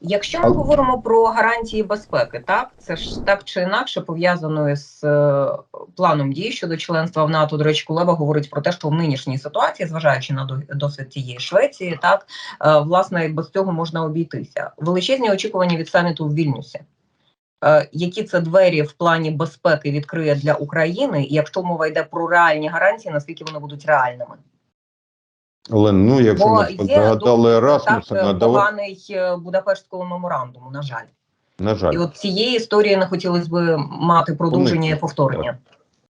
Якщо ми говоримо про гарантії безпеки, так це ж так чи інакше пов'язано з е, планом дій щодо членства в НАТО. До речі, Кулеба говорить про те, що в нинішній ситуації, зважаючи на досвід цієї Швеції, так е, власне без цього можна обійтися. Величезні очікування від саміту в Вільнюсі. Е, Які це двері в плані безпеки відкриє для України, і якщо мова йде про реальні гарантії, наскільки вони будуть реальними? Олен, ну якщо Бо ми Расмуса, так, давай, поганий е, Будапештського меморандуму, на жаль. на жаль. І от цієї історії не хотілося б мати продовження і повторення.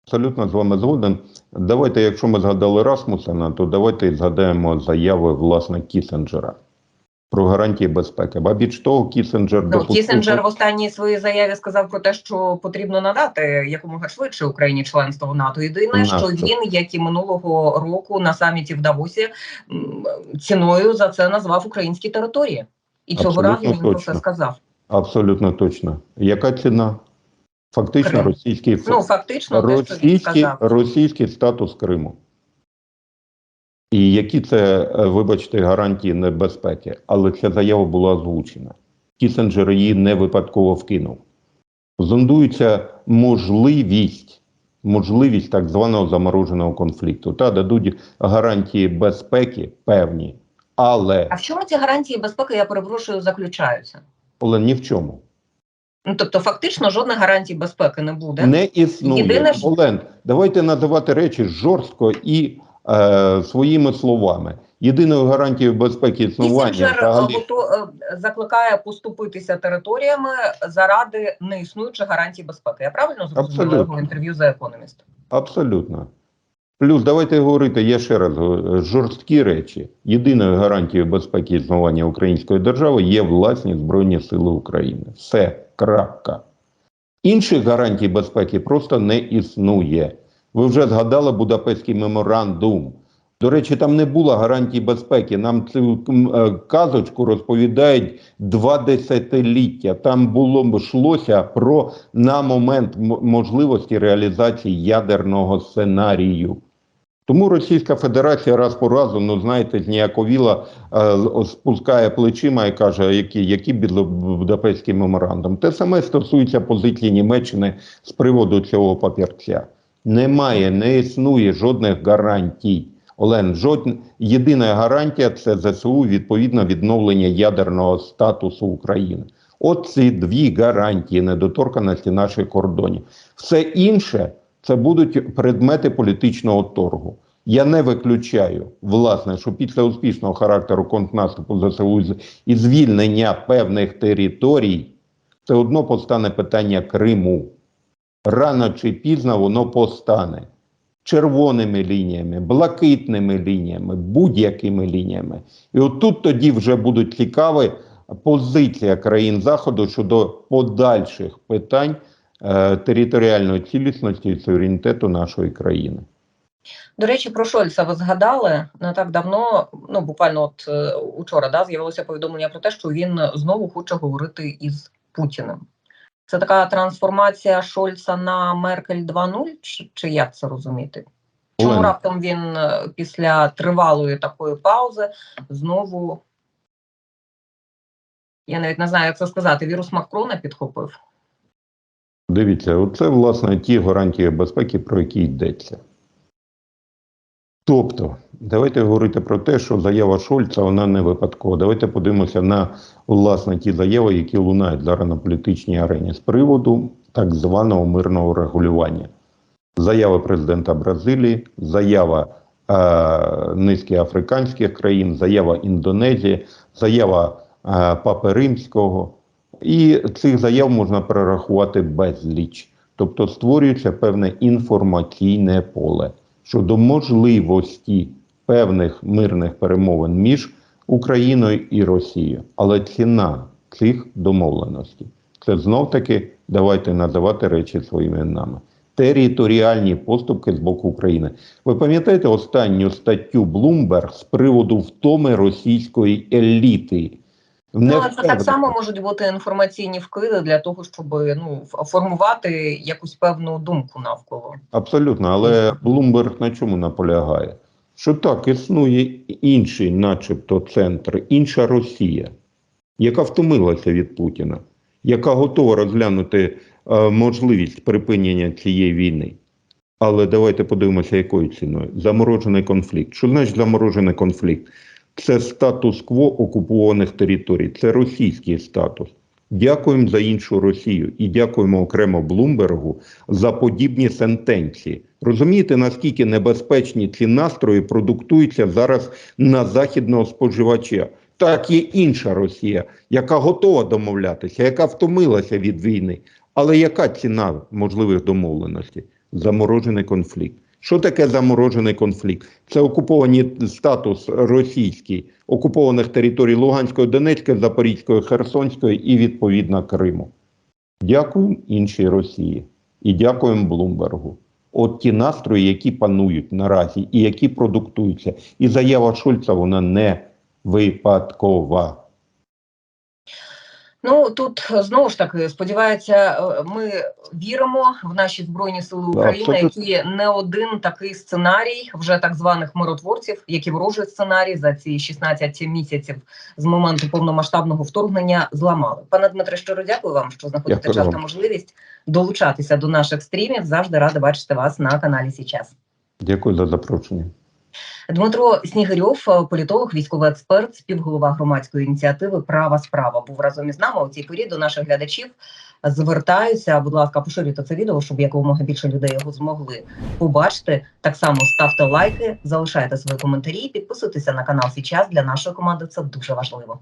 Абсолютно з вами згоден. Давайте, якщо ми згадали Расмусена, то давайте згадаємо заяви власне Кісенджера про гарантії безпеки. Ба більш того, Кісенджер Ну, допустив- Кісенджер в останній своїй заяві сказав про те, що потрібно надати якомога швидше Україні членство в НАТО. Єдине, що він, як і минулого року на саміті в Давосі, ціною за це назвав українські території. І цього разу він про це сказав. абсолютно точно. Яка ціна? Фактично Крим. російський Ну фактично, російський, російський статус Криму. І які це, е, вибачте, гарантії небезпеки, але ця заява була озвучена. Кісенджер її не випадково вкинув. Зондується можливість, можливість так званого замороженого конфлікту. Та дадуть гарантії безпеки певні, але, А в чому ці гарантії безпеки, я перепрошую, заключаються? але ні в чому. Ну тобто, фактично, жодних гарантій безпеки не буде. Не існує. Єдине Олен, давайте називати речі жорстко і е, своїми словами. Єдиною гарантією безпеки існування взагалі е, закликає поступитися територіями заради неіснуючих гарантій безпеки. Я правильно зрозуміла його інтерв'ю за економіст? абсолютно. Плюс давайте говорити, я ще раз жорсткі речі. Єдиною гарантією безпеки існування української держави є власні Збройні Сили України. Все, крапка. Інших гарантій безпеки просто не існує. Ви вже згадали Будапештський меморандум. До речі, там не було гарантій безпеки. Нам цю е, казочку розповідають два десятиліття. Там було йшлося про на момент можливості реалізації ядерного сценарію. Тому Російська Федерація раз по разу, ну знаєте, зніяковіла, е, спускає плечима і каже, які, які Будапештський меморандум. Те саме стосується позиції Німеччини з приводу цього папірця. Немає, не існує жодних гарантій. Олен, жодна єдина гарантія це ЗСУ відповідно відновлення ядерного статусу України. От ці дві гарантії недоторканості наших кордонів. Все інше це будуть предмети політичного торгу. Я не виключаю, власне, що після успішного характеру контрнаступу ЗСУ і звільнення певних територій, все одно постане питання Криму. Рано чи пізно воно постане червоними лініями, блакитними лініями, будь-якими лініями. І отут тоді вже будуть цікаві позиція країн Заходу щодо подальших питань е, територіальної цілісності і суверенітету нашої країни. До речі, про Шольца ви згадали не так давно. Ну буквально от е, учора да, з'явилося повідомлення про те, що він знову хоче говорити із Путіним. Це така трансформація Шольца на Меркель 2.0, чи, чи як це розуміти? Чому Олена. раптом він е, після тривалої такої паузи знову я навіть не знаю, як це сказати, вірус Макрона підхопив. Дивіться, оце власне ті гарантії безпеки, про які йдеться. Тобто, давайте говорити про те, що заява Шольца вона не випадкова. Давайте подивимося на власне ті заяви, які лунають зараз на політичній арені з приводу так званого мирного регулювання. Заява президента Бразилії, заява е, низки африканських країн, заява Індонезії, заява е, Папи Римського. І цих заяв можна перерахувати безліч. Тобто створюється певне інформаційне поле щодо можливості певних мирних перемовин між Україною і Росією. Але ціна цих домовленостей це знов таки давайте називати речі своїми іменами. Територіальні поступки з боку України. Ви пам'ятаєте останню статтю Bloomberg з приводу втоми російської еліти? Ну, але це так само можуть бути інформаційні вкиди для того, щоб ну формувати якусь певну думку навколо. Абсолютно, але Блумберг на чому наполягає? Що так, існує інший, начебто, центр, інша Росія. яка втомилася від Путіна, яка готова розглянути е, можливість припинення цієї війни. Але давайте подивимося, якою ціною. Заморожений конфлікт. Що значить заморожений конфлікт? Це статус-кво окупованих територій, це російський статус. Дякуємо за іншу Росію і дякуємо окремо Блумбергу за подібні сентенції. Розумієте, наскільки небезпечні ці настрої продуктуються зараз на західного споживача? Так, є інша Росія, яка готова домовлятися, яка втомилася від війни. Але яка ціна можливих домовленостей? Заморожений конфлікт. Що таке заморожений конфлікт? Це окуповані статус російський окупованих територій Луганської, Донецької, Запорізької, Херсонської і відповідно Криму. Дякуємо іншій Росії і дякуємо Блумбергу. От ті настрої, які панують наразі і які продуктуються. І заява Шольца вона не випадкова. Ну тут знову ж таки сподівається, е, ми віримо в наші збройні сили України, які не один такий сценарій вже так званих миротворців, які ворожий сценарій за ці 16 місяців з моменту повномасштабного вторгнення зламали. Пане Дмитре, щиро дякую вам, що знаходите час та можливість долучатися до наших стрімів. Завжди рада бачити вас на каналі Січас. Дякую за запрошення. Дмитро Снігирьов, е, політолог, військовий експерт, співголова громадської ініціативи Права справа був разом із нами у цій порі до наших глядачів. Звертаюся, будь ласка, поширюйте це відео, щоб якомога більше людей його змогли побачити. Так само ставте лайки, залишайте свої коментарі, підписуйтеся на канал Січас. Для нашої команди це дуже важливо.